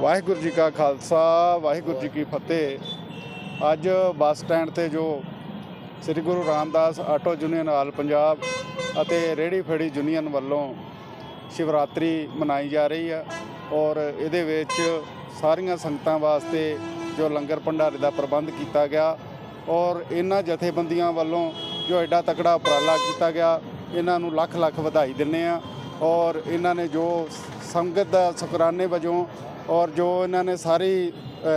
ਵਾਹਿਗੁਰੂ ਜੀ ਕਾ ਖਾਲਸਾ, ਵਾਹਿਗੁਰੂ ਜੀ ਕੀ ਫਤਿਹ। ਅੱਜ ਬੱਸ ਸਟੈਂਡ ਤੇ ਜੋ Shri Guru Ramdas auto union all Punjab ਅਤੇ ਰੇਹੜੀ ਫੇੜੀ ਯੂਨੀਅਨ ਵੱਲੋਂ ਸ਼ਿਵਰਾਤਰੀ ਮਨਾਈ ਜਾ ਰਹੀ ਆ ਔਰ ਇਹਦੇ ਵਿੱਚ ਸਾਰੀਆਂ ਸੰਗਤਾਂ ਵਾਸਤੇ ਜੋ ਲੰਗਰ ਭੰਡਾਰੇ ਦਾ ਪ੍ਰਬੰਧ ਕੀਤਾ ਗਿਆ ਔਰ ਇਹਨਾਂ ਜਥੇਬੰਦੀਆਂ ਵੱਲੋਂ ਜੋ ਐਡਾ ਤਕੜਾ ਉਪਰਾਲਾ ਕੀਤਾ ਗਿਆ, ਇਹਨਾਂ ਨੂੰ ਲੱਖ ਲੱਖ ਵਧਾਈ ਦਿੰਨੇ ਆ ਔਰ ਇਹਨਾਂ ਨੇ ਜੋ ਸੰਗਤ ਦਾ ਸ਼ੁਕਰਾਨੇ ਵਜੋਂ ਔਰ ਜੋ ਇਹਨਾਂ ਨੇ ਸਾਰੀ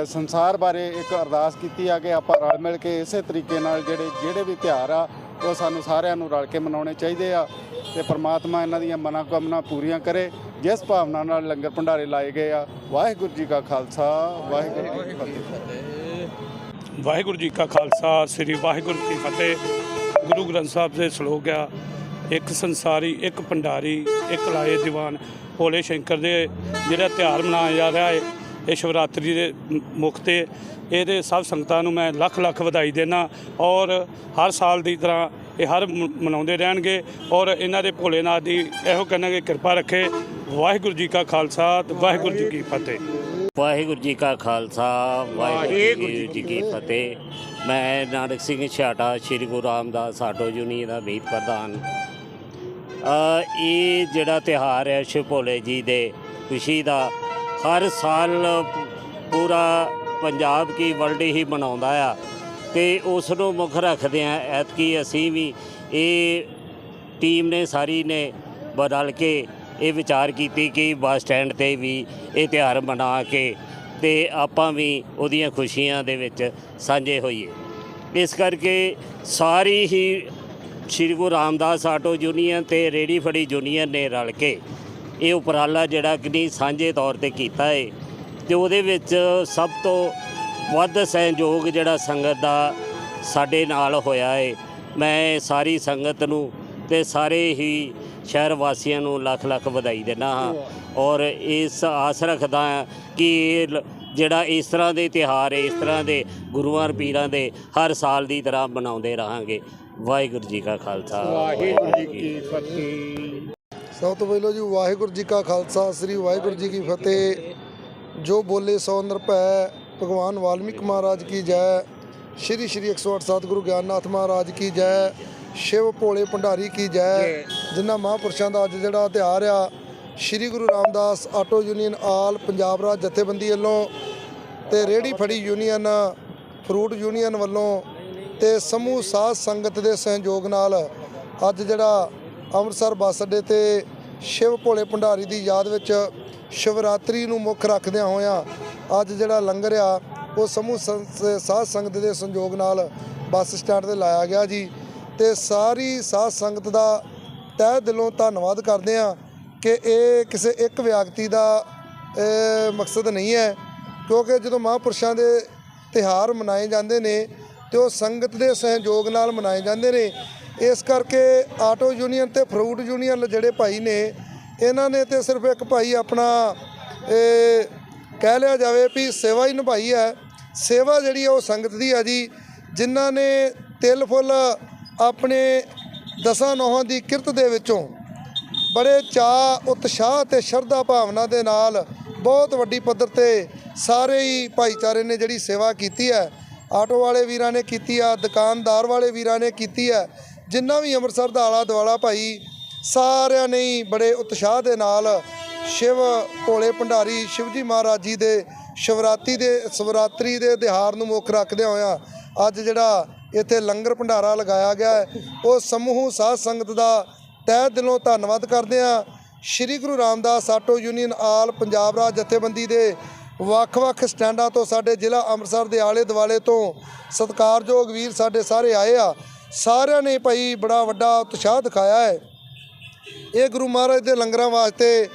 ਸੰਸਾਰ ਬਾਰੇ ਇੱਕ ਅਰਦਾਸ ਕੀਤੀ ਆ ਕਿ ਆਪਾਂ ਰਲ ਮਿਲ ਕੇ ਇਸੇ ਤਰੀਕੇ ਨਾਲ ਜਿਹੜੇ ਜਿਹੜੇ ਵੀ ਤਿਉਹਾਰ ਆ, ਉਹ ਸਾਨੂੰ ਸਾਰਿਆਂ ਨੂੰ ਰਲ ਕੇ ਮਨਾਉਣੇ ਚਾਹੀਦੇ ਆ ਤੇ ਪ੍ਰਮਾਤਮਾ ਇਹਨਾਂ ਦੀਆਂ ਮਨੋਕਾਮਨਾ ਪੂਰੀਆਂ ਕਰੇ, ਜਿਸ ਭਾਵਨਾ ਨਾਲ ਲੰਗਰ ਭੰਡਾਰੇ ਲਾਏ ਗਏ ਆ। ਵਾਹਿਗੁਰੂ ਜੀ ਕਾ ਖਾਲਸਾ, ਵਾਹਿਗੁਰੂ ਜੀ ਕੀ ਫਤਿਹ। ਵਾਹਿਗੁਰੂ ਜੀ ਕਾ ਖਾਲਸਾ, ਸ੍ਰੀ ਵਾਹਿਗੁਰੂ ਕੀ ਫਤਿਹ। ਗੁਰੂ ਗ੍ਰੰਥ ਸਾਹਿਬ ਦੇ ਸ਼ਲੋਕ ਆ ਇੱਕ ਸੰਸਾਰੀ ਇੱਕ ਭੰਡਾਰੀ ਇੱਕ ਲਾਏ ਦੀਵਾਨ ਭੋਲੇ ਸ਼ੰਕਰ ਦੇ ਜਿਹੜਾ ਤਿਉਹਾਰ ਮਨਾਇਆ ਜਾ ਰਿਹਾ ਹੈ ਇਹ ਸ਼ਿਵਰਾਤਰੀ ਦੇ ਮੁੱਖ ਤੇ ਇਹਦੇ ਸਭ ਸੰਗਤਾਂ ਨੂੰ ਮੈਂ ਲੱਖ ਲੱਖ ਵਧਾਈ ਦੇਣਾ ਔਰ ਹਰ ਸਾਲ ਦੀ ਤਰ੍ਹਾਂ ਇਹ ਹਰ ਮਨਾਉਂਦੇ ਰਹਿਣਗੇ ਔਰ ਇਹਨਾਂ ਦੇ ਭੋਲੇਨਾਥ ਦੀ ਇਹੋ ਕਹਿੰਦਾ ਕਿ ਕਿਰਪਾ ਰੱਖੇ। ਵਾਹਿਗੁਰੂ ਜੀ ਕਾ ਖਾਲਸਾ ਤੇ ਵਾਹਿਗੁਰੂ ਜੀ ਕੀ ਫਤਿਹ। ਵਾਹਿਗੁਰੂ ਜੀ ਕਾ ਖਾਲਸਾ ਵਾਹਿਗੁਰੂ ਜੀ ਕੀ ਫਤਿਹ। ਮੈਂ ਨਾਨਕ ਸਿੰਘ ਛਾਟਾ ਸ੍ਰੀ ਗੁਰੂ ਰਾਮਦਾਸ ਆਟੋ ਯੂਨੀਅਨ ਦਾ ਮੀਤ ਪ੍ਰਧਾਨ ਇਹ ਜਿਹੜਾ ਤਿਹਾਰ ਹੈ ਸ਼ਿਵ ਭੋਲੇ ਜੀ ਦੇ ਖੁਸ਼ੀ ਦਾ, ਹਰ ਸਾਲ ਪੂਰਾ ਪੰਜਾਬ ਕੀ ਵਰਲਡ ਹੀ ਮਨਾਉਂਦਾ ਆ। ਤੇ ਉਸ ਨੂੰ ਮੁੱਖ ਰੱਖਦੇ ਆ, ਐਤਕੀ ਅਸੀਂ ਵੀ ਇਹ ਟੀਮ ਨੇ ਸਾਰੀ ਨੇ ਬਦਲ ਕੇ ਇਹ ਵਿਚਾਰ ਕੀਤੀ ਕਿ ਬੱਸ ਸਟੈਂਡ ਤੇ ਵੀ ਇਹ ਤਿਉਹਾਰ ਮਨਾ ਕੇ ਤੇ ਆਪਾਂ ਵੀ ਉਹਦੀਆਂ ਖੁਸ਼ੀਆਂ ਦੇ ਵਿੱਚ ਸਾਂਝੇ ਹੋਈਏ। ਇਸ ਕਰਕੇ ਸਾਰੀ ਹੀ ਸ਼੍ਰੀ ਗੁਰੂ ਰਾਮਦਾਸ ਆਟੋ ਯੂਨੀਅਨ ਤੇ ਰੇੜੀ ਫੜੀ ਯੂਨੀਅਨ ਨੇ ਰਲ ਕੇ। ਇਹ ਉਪਰਾਲਾ ਜਿਹੜਾ ਕਿ ਸਾਂਝੇ ਤੌਰ ਤੇ ਕੀਤਾ ਹੈ ਤੇ ਉਹਦੇ ਵਿੱਚ ਸਭ ਤੋਂ ਵੱਧ ਸਹਿਯੋਗ ਜਿਹੜਾ ਸੰਗਤ ਦਾ ਸਾਡੇ ਨਾਲ ਹੋਇਆ ਹੈ ਮੈਂ ਸਾਰੀ ਸੰਗਤ ਨੂੰ ਤੇ ਸਾਰੇ ਹੀ ਸ਼ਹਿਰ ਵਾਸੀਆਂ ਨੂੰ ਲੱਖ ਲੱਖ ਵਧਾਈ ਦਿੰਦਾ ਹਾਂ। ਔਰ ਇਸ ਆਸ ਰੱਖਦਾ ਕਿ ਜਿਹੜਾ ਇਸ ਤਰ੍ਹਾਂ ਦੇ ਤਿਹਾਰ ਹੈ ਇਸ ਤਰ੍ਹਾਂ ਦੇ ਗੁਰੂਆਂ ਪੀਰਾਂ ਦੇ ਹਰ ਸਾਲ ਦੀ ਤਰ੍ਹਾਂ ਮਨਾਉਂਦੇ ਰਹਾਂਗੇ। ਵਾਹਿਗੁਰੂ ਜੀ ਕਾ ਖਾਲਸਾ ਵਾਹਿਗੁਰੂ ਜੀ ਕੀ ਸਭ ਤੋਂ ਪਹਿਲਾਂ ਜੀ ਵਾਹਿਗੁਰੂ ਜੀ ਕਾ ਖਾਲਸਾ ਸ੍ਰੀ ਵਾਹਿਗੁਰੂ ਜੀ ਕੀ ਫਤਿਹ। ਜੋ ਬੋਲੇ ਸੋ ਨਿਰਭੈ ਭਗਵਾਨ ਵਾਲਮੀਕ ਮਹਾਰਾਜ ਕੀ ਜੈ। ਸ਼੍ਰੀ ਸ਼੍ਰੀ 108 ਸਤਿਗੁਰੂ ਗਿਆਨਨਾਥ ਮਹਾਰਾਜ ਕੀ ਜੈ। ਸ਼ਿਵ ਭੋਲੇ ਭੰਡਾਰੀ ਕੀ ਜੈ। ਜਿਨ੍ਹਾਂ ਮਹਾਂਪੁਰਸ਼ਾਂ ਦਾ ਅੱਜ ਜਿਹੜਾ ਤਿਉਹਾਰ ਆ Shri Guru Ramdas auto union all Punjab ਰਾਜ ਜਥੇਬੰਦੀ ਵੱਲੋਂ ਤੇ ਰੇੜੀ ਫੜੀ ਯੂਨੀਅਨ, ਫਰੂਟ ਯੂਨੀਅਨ ਵੱਲੋਂ ਤੇ ਸਮੂਹ ਸਾਧ ਸੰਗਤ ਦੇ ਸਹਿਯੋਗ ਨਾਲ ਅੱਜ ਜਿਹੜਾ ਅੰਮ੍ਰਿਤਸਰ ਬੱਸ ਅੱਡੇ ਤੇ ਸ਼ਿਵ ਭੋਲੇ ਭੰਡਾਰੀ ਦੀ ਯਾਦ ਵਿੱਚ ਸ਼ਿਵਰਾਤਰੀ ਨੂੰ ਮੁੱਖ ਰੱਖਦਿਆਂ ਹੋਇਆਂ ਅੱਜ ਜਿਹੜਾ ਲੰਗਰ ਆ, ਉਹ ਸਮੂਹ ਸੰ- ਸ- ਸਾਧ ਸੰਗਤ ਦੇ ਸੰਯੋਗ ਨਾਲ ਬੱਸ ਸਟੈਂਡ ਤੇ ਲਾਇਆ ਗਿਆ ਜੀ। ਤੇ ਸਾਰੀ ਸਾਧ ਸੰਗਤ ਦਾ ਤਹਿ ਦਿਲੋਂ ਧੰਨਵਾਦ ਕਰਦੇ ਆ। ਕਿ ਇਹ ਕਿਸੇ ਇੱਕ ਵਿਅਕਤੀ ਦਾ ਮਕਸਦ ਨਹੀਂ ਹੈ, ਕਿਉਂਕਿ ਜਦੋਂ ਮਹਾਂਪੁਰਸ਼ਾਂ ਦੇ ਤਿਹਾਰ ਮਨਾਏ ਜਾਂਦੇ ਨੇ ਤੇ ਉਹ ਸੰਗਤ ਦੇ ਸਹਿਯੋਗ ਨਾਲ ਮਨਾਏ ਜਾਂਦੇ ਨੇ, ਇਸ ਕਰਕੇ ਆਟੋ ਯੂਨੀਅਨ ਤੇ ਫਰੂਟ ਯੂਨੀਅਨ ਜਿਹੜੇ ਭਾਈ ਨੇ, ਇਹਨਾਂ ਨੇ ਤੇ ਸਿਰਫ ਇੱਕ ਭਾਈ ਆਪਣਾ, ਇਹ ਕਹਿ ਲਿਆ ਜਾਵੇ ਵੀ ਸੇਵਾ ਹੀ ਨਿਭਾਈ ਹੈ। ਸੇਵਾ ਜਿਹੜੀ ਹੈ ਉਹ ਸੰਗਤ ਦੀ ਆ ਜੀ, ਜਿਨ੍ਹਾਂ ਨੇ ਤਿਲ ਫੁੱਲ ਆਪਣੇ ਦਸਾਂ ਨੋਹਾਂ ਦੀ ਕਿਰਤ ਦੇ ਵਿੱਚੋਂ ਬੜੇ ਚਾਅ, ਉਤਸ਼ਾਹ ਤੇ ਸ਼ਰਧਾ ਭਾਵਨਾ ਦੇ ਨਾਲ ਬਹੁਤ ਵੱਡੀ ਪੱਧਰ ਤੇ ਸਾਰੇ ਹੀ ਭਾਈਚਾਰੇ ਨੇ ਜਿਹੜੀ ਸੇਵਾ ਕੀਤੀ ਹੈ। ਆਟੋ ਵਾਲੇ ਵੀਰਾਂ ਨੇ ਕੀਤੀ ਆ, ਦੁਕਾਨਦਾਰ ਵਾਲੇ ਵੀਰਾਂ ਨੇ ਕੀਤੀ ਹੈ ਜਿੰਨਾ ਵੀ ਅੰਮ੍ਰਿਤਸਰ ਦਾ ਆਲਾ ਦੁਆਲਾ ਭਾਈ, ਸਾਰਿਆਂ ਨੇ ਬੜੇ ਉਤਸ਼ਾਹ ਦੇ ਨਾਲ ਸ਼ਿਵ ਭੋਲੇ ਭੰਡਾਰੀ ਸ਼ਿਵਜੀ ਮਹਾਰਾਜ ਜੀ ਦੇ ਸ਼ਿਵਰਾਤਰੀ ਦੇ ਸ਼ਿਵਰਾਤਰੀ ਦੇ ਤਿਉਹਾਰ ਨੂੰ ਮੁੱਖ ਰੱਖਦੇ ਹੋਇਆਂ ਅੱਜ ਜਿਹੜਾ ਇੱਥੇ ਲੰਗਰ ਭੰਡਾਰਾ ਲਗਾਇਆ ਗਿਆ ਉਹ ਸਮੂਹ ਸਾਧ ਸੰਗਤ ਦਾ ਤਹਿ ਦਿਲੋਂ ਧੰਨਵਾਦ ਕਰਦੇ ਹਾਂ। Shri Guru Ramdas auto union all Punjab ਰਾਜ ਜਥੇਬੰਦੀ ਦੇ ਵੱਖ-ਵੱਖ ਸਟੈਂਡਾਂ ਤੋਂ ਸਾਡੇ ਜ਼ਿਲ੍ਹਾ ਅੰਮ੍ਰਿਤਸਰ ਦੇ ਆਲੇ ਦੁਆਲੇ ਤੋਂ ਸਤਿਕਾਰਯੋਗ ਵੀਰ ਸਾਡੇ ਸਾਰੇ ਆਏ ਆ। ਸਾਰਿਆਂ ਨੇ ਭਾਈ ਬੜਾ ਵੱਡਾ ਉਤਸ਼ਾਹ ਦਿਖਾਇਆ ਹੈ। ਇਹ ਗੁਰੂ ਮਹਾਰਾਜ ਦੇ ਲੰਗਰਾਂ ਵਾਸਤੇ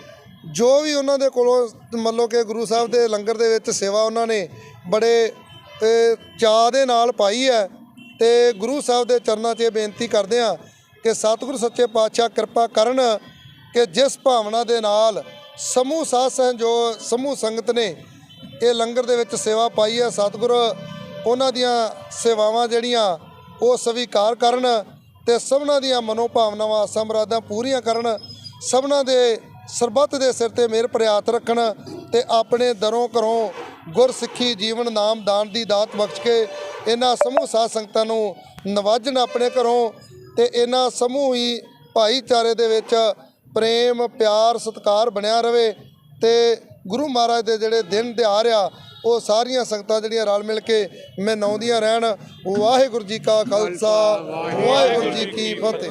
ਜੋ ਵੀ ਉਹਨਾਂ ਦੇ ਕੋਲੋਂ ਮੰਨ ਲਓ ਕਿ ਗੁਰੂ ਸਾਹਿਬ ਦੇ ਲੰਗਰ ਦੇ ਵਿੱਚ ਸੇਵਾ ਉਹਨਾਂ ਨੇ ਬੜੇ ਤੇ ਚਾਅ ਦੇ ਨਾਲ ਪਾਈ ਹੈ। ਤੇ ਗੁਰੂ ਸਾਹਿਬ ਦੇ ਚਰਨਾਂ 'ਚ ਬੇਨਤੀ ਕਰਦੇ ਆ ਕਿ ਸਤਿਗੁਰ ਸੱਚੇ ਪਾਤਸ਼ਾਹ ਕਿਰਪਾ ਕਰਨ ਕਿ ਜਿਸ ਭਾਵਨਾ ਦੇ ਨਾਲ ਸਮੂਹ ਸਾਧ ਸੰਜੋ ਸਮੂਹ ਸੰਗਤ ਨੇ ਇਹ ਲੰਗਰ ਦੇ ਵਿੱਚ ਸੇਵਾ ਪਾਈ ਹੈ, ਸਤਿਗੁਰ, ਉਹਨਾਂ ਦੀਆਂ ਸੇਵਾਵਾਂ ਜਿਹੜੀਆਂ ਉਹ ਸਵੀਕਾਰ ਕਰਨ ਤੇ ਸਭਨਾਂ ਦੀਆਂ ਮਨੋ ਭਾਵਨਾਵਾਂ ਆਸਾਂ ਮੁਰਾਦਾਂ ਪੂਰੀਆਂ ਕਰਨ, ਸਭਨਾਂ ਦੇ ਸਰਬੱਤ ਦੇ ਸਿਰ ਤੇ ਮਿਹਰ ਭਰਿਆ ਰੱਖਣ ਤੇ ਆਪਣੇ ਦਰੋਂ ਘਰੋਂ ਗੁਰਸਿੱਖੀ ਜੀਵਨ ਨਾਮ ਦਾਨ ਦੀ ਦਾਤ ਬਖਸ਼ ਕੇ ਇਹਨਾਂ ਸਮੂਹ ਸਾਧ ਸੰਗਤਾਂ ਨੂੰ ਨਵਾਜਣ, ਆਪਣੇ ਘਰੋਂ ਤੇ ਇਹਨਾਂ ਸਮੂਹ ਹੀ ਭਾਈਚਾਰੇ ਦੇ ਵਿੱਚ ਪ੍ਰੇਮ, ਪਿਆਰ, ਸਤਿਕਾਰ ਬਣਿਆ ਰਵੇ ਤੇ ਗੁਰੂ ਮਹਾਰਾਜ ਦੇ ਜਿਹੜੇ ਦਿਨ ਦਿਹਾੜ ਆ, ਉਹ ਸਾਰੀਆਂ ਸੰਗਤਾਂ ਜਿਹੜੀਆਂ ਰਲ ਮਿਲ ਕੇ ਮਨਾਉਂਦੀਆਂ ਰਹਿਣ। ਵਾਹਿਗੁਰੂ ਜੀ ਕਾ ਖਾਲਸਾ, ਵਾਹਿਗੁਰੂ ਜੀ ਕੀ ਫਤਿਹ।